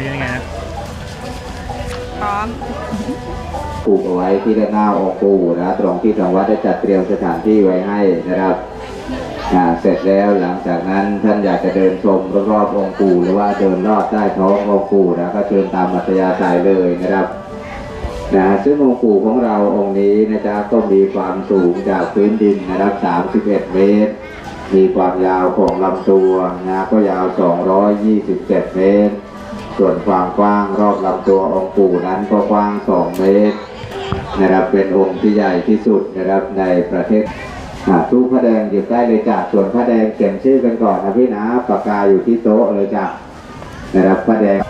นี้ยังไงนะพร้อมปลูกเอาไว้ที่ด้านหน้าองค์ปู่นะตรงที่ทางวัดได้จัดเตรียมสถานที่ไว้ให้นะครับอ่าเสร็จแล้วหลังจากนั้นท่านอยากจะเดินชมรอบๆองค์ปู่หรือว่าเดินรอบใต้ท้ององค์ปู่นะก็เชิญตามอัธยาศัยเลยนะครับนะซึ่งองค์ปู่ของเราองค์นี้นะจ๊ะก็มีความสูงจากพื้นดินนะครับ 31 เมตร มีความยาวของลำตัวนะก็ยาว 227 เมตร ส่วนความกว้างรอบลำตัวองค์ปู่นั้นก็กว้าง 2 เมตรนะครับเป็นองค์ที่ใหญ่ที่สุดนะครับในประเทศทุกพระแดงอยู่ใกล้เลยจ้ะส่วนพระแดงเขียนชื่อกันก่อนนะพี่นะปากกาอยู่ที่โต๊ะเลยจ้ะนะครับพระแดง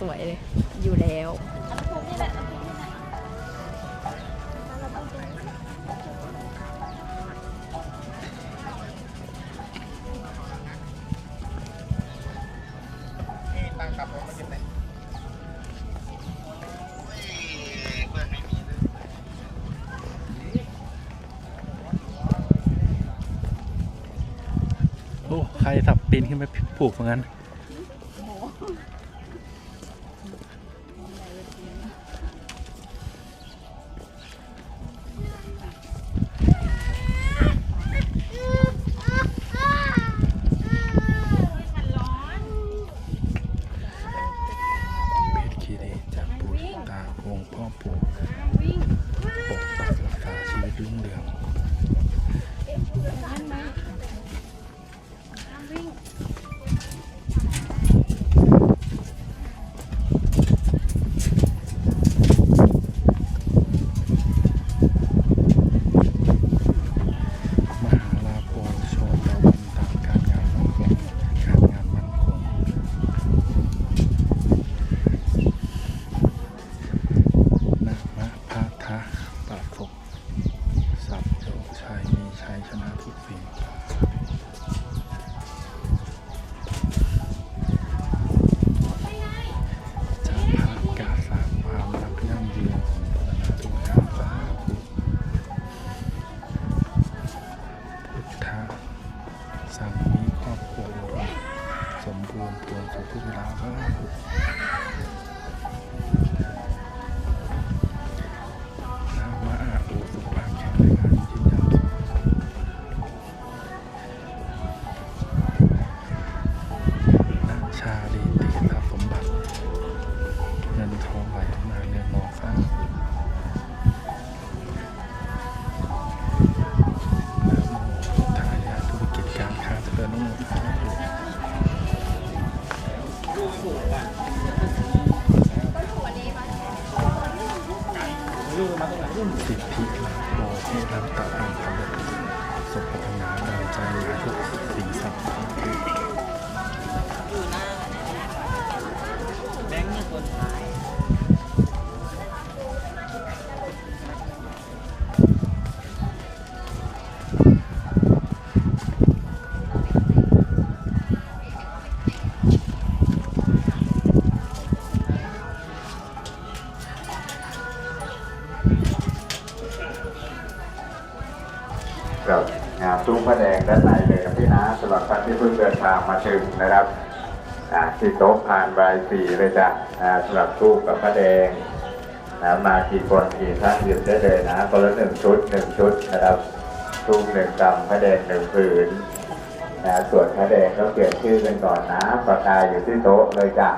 สวยเลย อยู่แล้วโอ้ ใครสับปีนขึ้นไปผูกเหมือนกัน สังมีครอบครัวสมบูรณ์ปวงสุขทุกเวลาครับ ครับงานทุกแผนกด้านในเลยครับพี่นะสำหรับท่านที่เพิ่งเดินทางมาถึงนะครับที่โต๊ะผ่านใบสี่เลยจ้ะสำหรับทูบกับพระแดงนะมากี่คนกี่ท่านหยิบได้เลยนะคนละหนึ่งชุดหนึ่งชุดนะครับทูบหนึ่งกำพระแดงหนึ่งผืนนะส่วนพระแดงก็เปลี่ยนชื่อกันก่อนนะประกายอยู่ที่โต๊ะเลยจ้ะ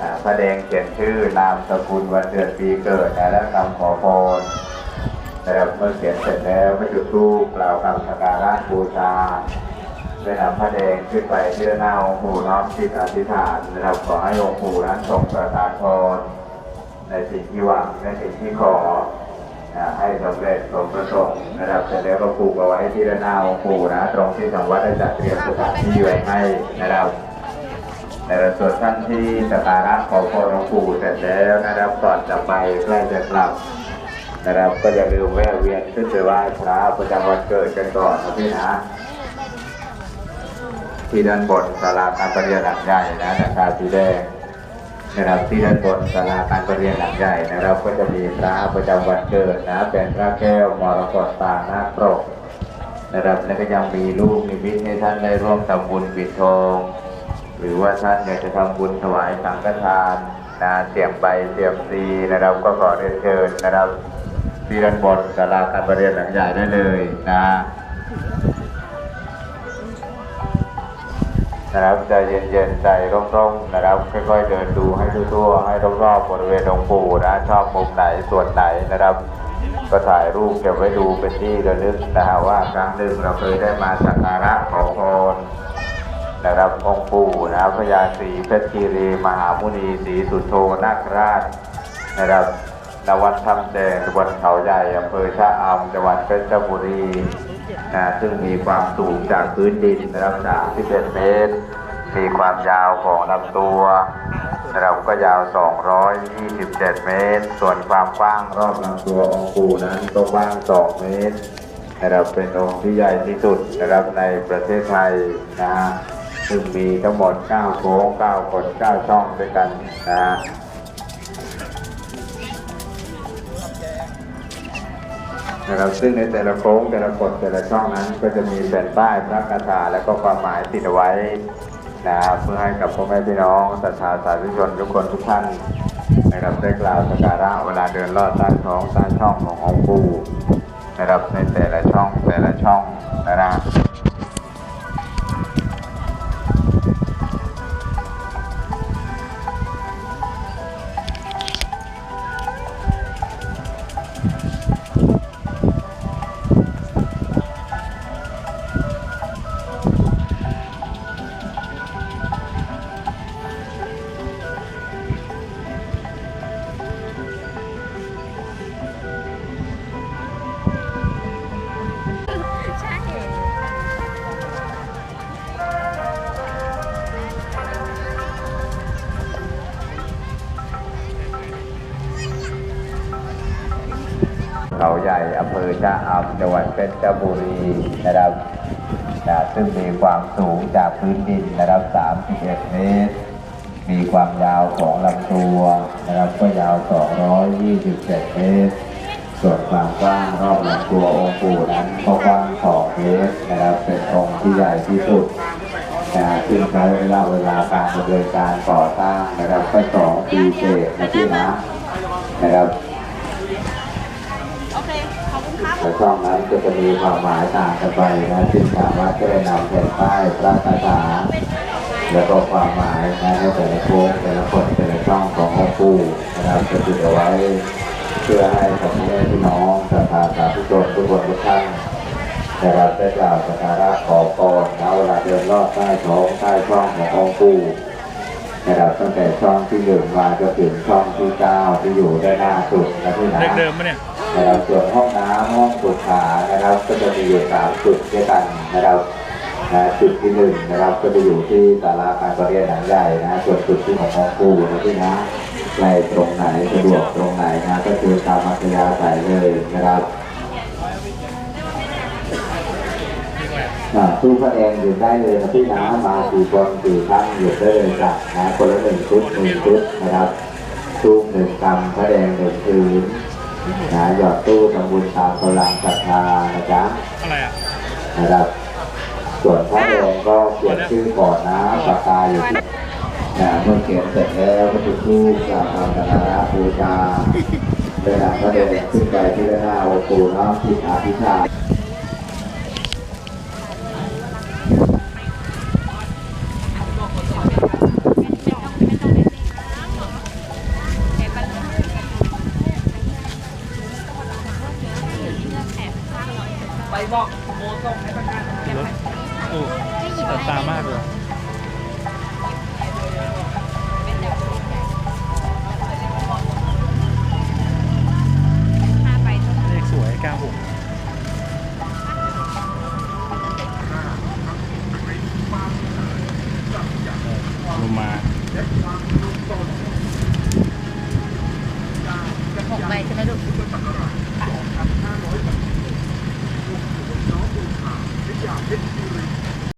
อ่าพระแดงเขียนชื่อนามสกุลวันเดือนปีเกิดนะและคำขอพรนะครับเมื่อเขียนเสร็จแล้วก็จุดธูปกล่าวคำสักการะบูชาได้นำพระแดงขึ้นไปที่หน้าองค์ปู่น้อมจิตอธิษฐานนะครับขอให้องค์ปู่นั้นทรงประทานพรในสิ่งที่หวังในสิ่งที่ขอให้สำเร็จสมประสงค์นะครับเสร็จแล้วก็ปลูกเอาไว้ที่ด้านหน้าองค์ปู่นะ ตรงที่ทางวัดได้จัดเตรียมสถานที่ไว้ให้นะครับ แต่ส่วนท่านที่สกการะขอพรหลวงปู่เสร็จแล้วนะครับก่อนจะไปใกล้จะกลับนะครับก็อย่าลืมแวะเวียนขึ้นไปไหว้พระประจำวันเกิดกันก่อนนะพี่นะที่ด้านบนศาลาการประเรียนหลังใหญ่นะนะครับสีแดงนะครับที่ด้านบนศาลาการประเรียนหลังใหญ่นะครับก็จะมีพระประจำวันเกิดนะเป็นพระแก้วมรกตตานาคปรกนะครับและก็ยังมีลูกนิมิตให้ท่านได้ร่วมทำบุญปิดทอง หรือว่าท่านอยากจะทำบุญถวายสังฆทานนะเสียงใบเสียงซีนะครับก็ขอเรียนเชิญนะครับที่ด้านบนศาลาการประเรียนหลังใหญ่ได้เลยนะนะครับใจเย็นๆใจร่มๆนะครับค่อยๆเดินดูให้ทั่วๆให้รอบๆบริเวณองค์ปู่นะชอบมุมไหนส่วนไหนนะครับ ก็ถ่ายรูปเก็บไว้ดูเป็นที่ระลึกนะฮะว่าครั้งหนึ่งเราเคยได้มาสักการะขอพร นะครับองค์ปู่นะครับพญาศรีเพชรคีรีมหามุนีศรีสุโธนาคราชนะครับนวัดทำแดงตำบลเขาใหญ่อำเภอชะอำจังหวัดเพชรบุรีนะซึ่งมีความสูงจากพื้นดินนะครับ31เมตร มีความยาวของลำตัวนะครับก็ยาว 227 เมตร ส่วนความกว้างรอบลำตัวองค์ปู่นั้นก็กว้าง 2 เมตรนะครับเป็นองค์ที่ใหญ่ที่สุดนะครับในประเทศไทยนะฮะ ซึ่งมีทั้งหมด9โค้ง9กด9ช่องด้วยกันนะฮะนะครับซึ่งในแต่ละโค้งแต่ละกฎแต่ละช่องนั้น ก็จะมีแผ่นป้ายพระคาถาและก็ความหมายติดเอาไว้นะครับเพื่อให้กับพ่อแม่พี่น้องศรัทธาสาธุชนทุกคนทุกท่านนะครับได้กล่าวสักการะเวลาเดินลอดใต้ท้องใต้ช่องขององค์ปู่นะครับในแต่ละช่องแต่ละช่องนะครับ เขาใหญ่อำเภอชะอำจังหวัดเพชรบุรีนะครับนะซึ่งมีความสูงจากพื้นดินนะครับ 31 เมตร มีความยาวของลำตัวนะครับก็ยาว 227 เมตร ส่วนความกว้างรอบลำตัวองค์ปู่นั้นก็กว้าง 2 เมตรนะครับ เป็นองค์ที่ใหญ่ที่สุดนะซึ่งใช้เวลาเวลาการดำเนินการก่อสร้างนะครับก็สองปีเศษนะพี่นะนะครับ โอเค ขอบคุณครับ แต่ช่องนั้นก็จะมีความหมายต่างกันไปนะจึงสามารถจะได้นำแผ่นป้ายพระคาถาแล้วก็ความหมายนะในแต่ละโค้งแต่ละคนแต่ละช่องขององค์ปู่นะครับจะติดเอาไว้เพื่อให้กับพ่อแม่พี่น้องศรัทธาสาธุชนทุกคนทุกท่านนะครับได้กล่าวสักการะขอพรนะเวลาเดินลอดใต้ท้องใต้ช่องขององค์ปู่นะครับตั้งแต่ช่องที่หนึ่งมาจนถึงช่องที่เก้าที่อยู่ด้านหน้าสุดนะพี่นะเดิมปะเนี่ย นะครับส่วนห้องน้ำห้องสุขานะครับ ก็จะมีอยู่สามจุดด้วยกันนะครับนะจุดที่หนึ่งนะครับก็จะอยู่ที่ศาลาการประเรียนหลังใหญ่นะส่วนจุดที่ของห้องครูนะพี่นะใกล้ตรงไหนสะดวกตรงไหนนะก็คือตามอัธยาศัยเลยนะครับตู้พระแดงอยู่ได้เลยนะพี่นะมาสี่คนสี่ท่านอยู่ได้เลยจ้ะนะคนละหนึ่งชุดหนึ่งชุดนะครับตู้หนึ่งกำพระแดงหนึ่งคืน นะหยอดตู้ทำบุญตามกำลังศรัทธานะจ๊ะอะไรอะนะครับ ส่วนพระแดงก็เขียนชื่อก่อนนะปากกาอยู่ที่นะเมื่อเขียนเสร็จแล้วก็จุดธูปกราบคำนาราบูชาเดินทางพระแดงขึ้นไปที่ด้านหน้าองค์ปู่น้ำที่อาภิชา